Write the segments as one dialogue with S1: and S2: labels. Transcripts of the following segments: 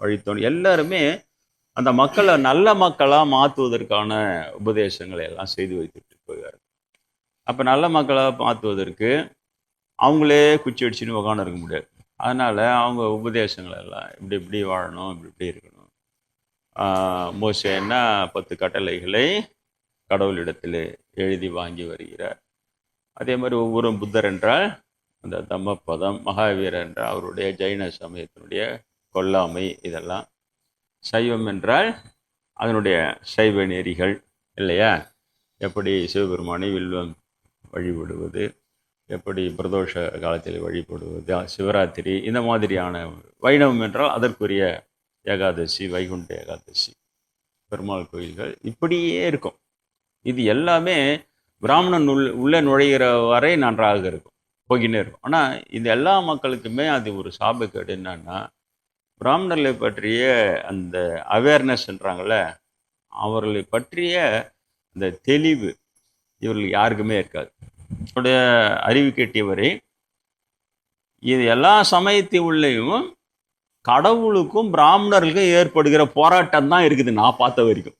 S1: வழித்தோன் எல்லாருமே அந்த மக்களை நல்ல மக்களாக மாற்றுவதற்கான உபதேசங்களை எல்லாம் செய்து வைத்துட்டு போவார் அப்போ நல்ல மக்களாக மாற்றுவதற்கு அவங்களே குச்சி அடிச்சுன்னு உக்காந்து இருக்க முடியாது. அதனால் அவங்க உபதேசங்கள் எல்லாம் இப்படி இப்படி வாழணும் இப்படி இப்படி இருக்கணும். மோசேன்னா பத்து கட்டளைகளை கடவுளிடத்தில் எழுதி வாங்கி வருகிறார். அதே மாதிரி ஒவ்வொரு புத்தர் என்றால் அந்த தம்மப்பதம் மகாவீரர் என்றால் அவருடைய ஜைன சமயத்தினுடைய கொல்லாமை இதெல்லாம். சைவம் என்றால் அதனுடைய சைவ நெறிகள் இல்லையா? எப்படி சிவபெருமானை வில்வம் வழிபடுவது எப்படி பிரதோஷ காலத்தில் வழிபடுவது சிவராத்திரி இந்த மாதிரியான வைணவம் என்றால் அதற்குரிய ஏகாதசி வைகுண்ட ஏகாதசி பெருமாள் கோயில்கள் இப்படியே இருக்கும். இது எல்லாமே பிராமணன் உள் உள்ளே நுழைகிற வரை நன்றாக இருக்கும் போகினே இருக்கும். ஆனால் இது எல்லா மக்களுக்குமே அது ஒரு சாபக்கேடு என்னன்னா பிராமணர்களை பற்றிய அந்த அவேர்னஸ்ன்றாங்கள்ல அவர்களை பற்றிய அந்த தெளிவு இவர்கள் யாருக்குமே இருக்காது. அவருடைய அறிவு கேட்டியவரை இது எல்லா சமயத்தையும் உள்ளேயும் கடவுளுக்கும் பிராமணர்களுக்கும் ஏற்படுகிற போராட்டம் தான் இருக்குது நான் பார்த்த வரைக்கும்.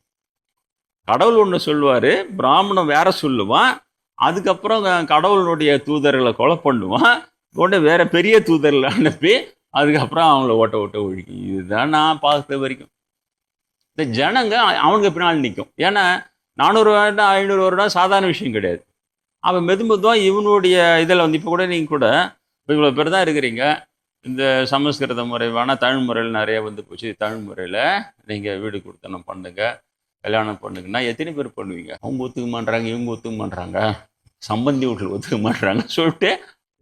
S1: கடவுள் ஒன்று சொல்லுவார் பிராமணன் வேற சொல்லுவான் அதுக்கப்புறம் கடவுளுடைய தூதர்களை கொலை பண்ணுவான் உடனே வேற பெரிய தூதர்களை அனுப்பி அதுக்கப்புறம் அவங்கள ஓட்ட ஓட்ட ஒழிக்கும் இதுதான் நான் பார்த்த வரைக்கும். இந்த ஜனங்க அவனுக்கு பின்னால் நிற்கும் ஏன்னா நானூறு வருடம் ஐநூறு வருடம் சாதாரண விஷயம் கிடையாது. அவன் மெது மெதுவாக இவனுடைய இதில் வந்து இப்போ கூட நீங்கள் கூட இவ்வளோ பேர் தான் இருக்கிறீங்க. இந்த சமஸ்கிருத முறை வேணால் தமிழ் முறையில் நிறைய வந்து போச்சு. தமிழ் முறையில் நீங்கள் வீடு கொடுத்தனம் பண்ணுங்க கல்யாணம் பண்ணுங்கன்னா எத்தனை பேர் பண்ணுவீங்க? அவங்க ஒத்துக்க மாட்றாங்க இவங்க ஒத்துக்க மாட்றாங்க. சம்பந்தி வீட்டில் ஒத்துக்க மாட்றாங்க சொல்லிட்டு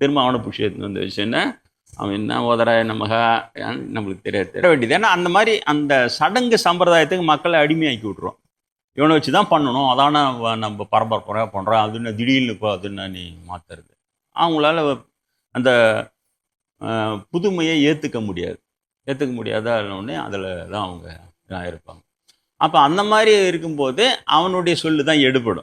S1: திரும்ப அவனை பிடிச்சி எடுத்துன்னு வந்து வச்சுன்னா அவன் என்ன ஓதரா நமக நம்மளுக்கு தெரிய தெரிய வேண்டியது. ஏன்னா அந்த மாதிரி அந்த சடங்கு சம்பிரதாயத்துக்கு மக்களை அடிமையாக்கி விட்ருவோம் இவனை வச்சு தான் பண்ணணும். அதான நம்ம பரம்பரை பண்ணுறோம் அது என்ன திடீர்னு இப்போ அது என்ன நீ மாற்றுறது அவங்களால அந்த புதுமையை ஏற்றுக்க முடியாது. ஏற்றுக்க முடியாத அதில் தான் அவங்க இருப்பாங்க அப்போ அந்த மாதிரி இருக்கும்போது அவனுடைய சொல்லு தான் எடுபடும்.